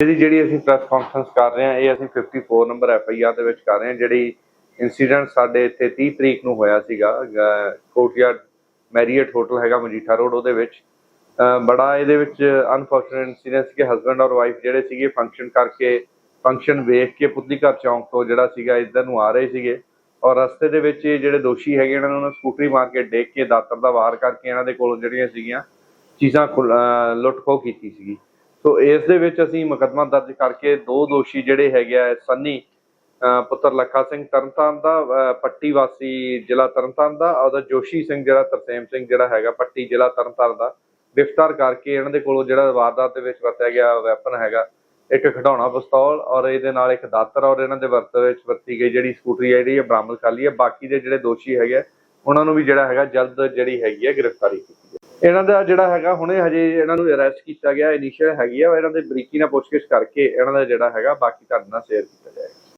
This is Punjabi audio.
ਇਹਦੀ ਜਿਹੜੀ ਅਸੀਂ ਪ੍ਰੈਸ ਕਾਨਫਰੰਸ ਕਰ ਰਹੇ ਹਾਂ, ਇਹ ਅਸੀਂ 54 ਨੰਬਰ ਐਫ ਆਈ ਆਰ ਦੇ ਵਿੱਚ ਕਰ ਰਹੇ ਹਾਂ, ਜਿਹੜੀ ਇਨਸੀਡੈਂਟ ਸਾਡੇ ਇੱਥੇ 30 ਤਰੀਕ ਨੂੰ ਹੋਇਆ ਸੀਗਾ ਕੋਟਯਾਰਡ ਮੈਰੀਅਟ ਹੋਟਲ ਹੈਗਾ ਮਜੀਠਾ ਰੋਡ ਉਹਦੇ ਵਿੱਚ। ਬੜਾ ਇਹਦੇ ਵਿੱਚ ਅਨਫੋਰਚੂਨੇਟ ਇਨਸੀਡੈਂਟ ਸੀ ਕਿ ਹਸਬੰਡ ਔਰ ਵਾਈਫ ਜਿਹੜੇ ਸੀਗੇ ਫੰਕਸ਼ਨ ਕਰਕੇ ਫੰਕਸ਼ਨ ਵੇਖ ਕੇ ਪੁੱਤਲੀ ਘਰ ਚੌਂਕ ਤੋਂ ਜਿਹੜਾ ਸੀਗਾ ਇੱਧਰ ਨੂੰ ਆ ਰਹੇ ਸੀਗੇ। ਔਰ ਰਸਤੇ ਦੇ ਵਿੱਚ ਜਿਹੜੇ ਦੋਸ਼ੀ ਹੈਗੇ ਇਹਨਾਂ ਨੂੰ ਸਕੂਟਰੀ ਮਾਰ ਕੇ ਡੇਕ ਕੇ ਦਾਤਰ ਦਾ ਵਾਰ ਕਰਕੇ ਇਹਨਾਂ ਦੇ ਕੋਲ ਜਿਹੜੀਆਂ ਸੀਗੀਆਂ ਚੀਜ਼ਾਂ ਖੁੱਲ- ਲੁੱਟ ਖੋਹ ਕੀਤੀ ਸੀਗੀ। ਸੋ ਇਸ ਦੇ ਵਿੱਚ ਅਸੀਂ ਮੁਕੱਦਮਾ ਦਰਜ ਕਰਕੇ ਦੋ ਦੋਸ਼ੀ ਜਿਹੜੇ ਹੈਗੇ ਆ ਸੰਨੀ ਅਹ ਪੁੱਤਰ ਲੱਖਾ ਸਿੰਘ ਤਰਨਤਾਰਨ ਦਾ ਅਹ ਪੱਟੀ ਵਾਸੀ ਜ਼ਿਲ੍ਹਾ ਤਰਨਤਾਰਨ ਦਾ ਉਹਦਾ ਜੋਸ਼ੀ ਸਿੰਘ ਜਿਹੜਾ ਤਰਸੇਮ ਸਿੰਘ ਜਿਹੜਾ ਹੈਗਾ ਪੱਟੀ ਜ਼ਿਲ੍ਹਾ ਤਰਨਤਾਰਨ ਦਾ। ਗ੍ਰਿਫਤਾਰ ਕਰਕੇ ਇਹਨਾਂ ਦੇ ਕੋਲੋਂ ਜਿਹੜਾ ਵਾਰਦਾਤ ਦੇ ਵਿੱਚ ਵਰਤਿਆ ਗਿਆ ਵੈਪਨ ਹੈਗਾ ਇੱਕ ਖਿਡੌਣਾ ਪਿਸਤੌਲ ਔਰ ਇਹਦੇ ਨਾਲ ਇੱਕ ਦਾਤਰ ਔਰ ਇਹਨਾਂ ਦੇ ਵਰਤ ਵਿੱਚ ਵਰਤੀ ਗਈ ਜਿਹੜੀ ਸਕੂਟਰੀ ਹੈ ਜਿਹੜੀ ਇਹ ਬਰਾਮਦ ਕਰ ਲਈ ਹੈ। ਬਾਕੀ ਦੇ ਜਿਹੜੇ ਦੋਸ਼ੀ ਹੈਗੇ ਆ, ਉਹਨਾਂ ਨੂੰ ਵੀ ਜਿਹੜਾ ਹੈਗਾ ਜਲਦ ਜਿਹੜੀ ਹੈਗੀ ਹੈ ਗ੍ਰਿਫਤਾਰੀ ਕੀਤੀ ਇਹਨਾਂ ਦਾ ਜਿਹੜਾ ਹੈਗਾ, ਹੁਣੇ ਹਜੇ ਇਹਨਾਂ ਨੂੰ ਅਰੈਸਟ ਕੀਤਾ ਗਿਆ ਇਨੀਸ਼ੀਅਲ ਹੈਗੀ ਆ, ਇਹਨਾਂ ਦੇ ਬਰੀਕੀ ਨਾਲ ਪੁੱਛਗਿੱਛ ਕਰਕੇ ਇਹਨਾਂ ਦਾ ਜਿਹੜਾ ਹੈਗਾ, ਬਾਕੀ ਤੁਹਾਡੇ ਨਾਲ ਸ਼ੇਅਰ ਕੀਤਾ ਜਾਏਗਾ।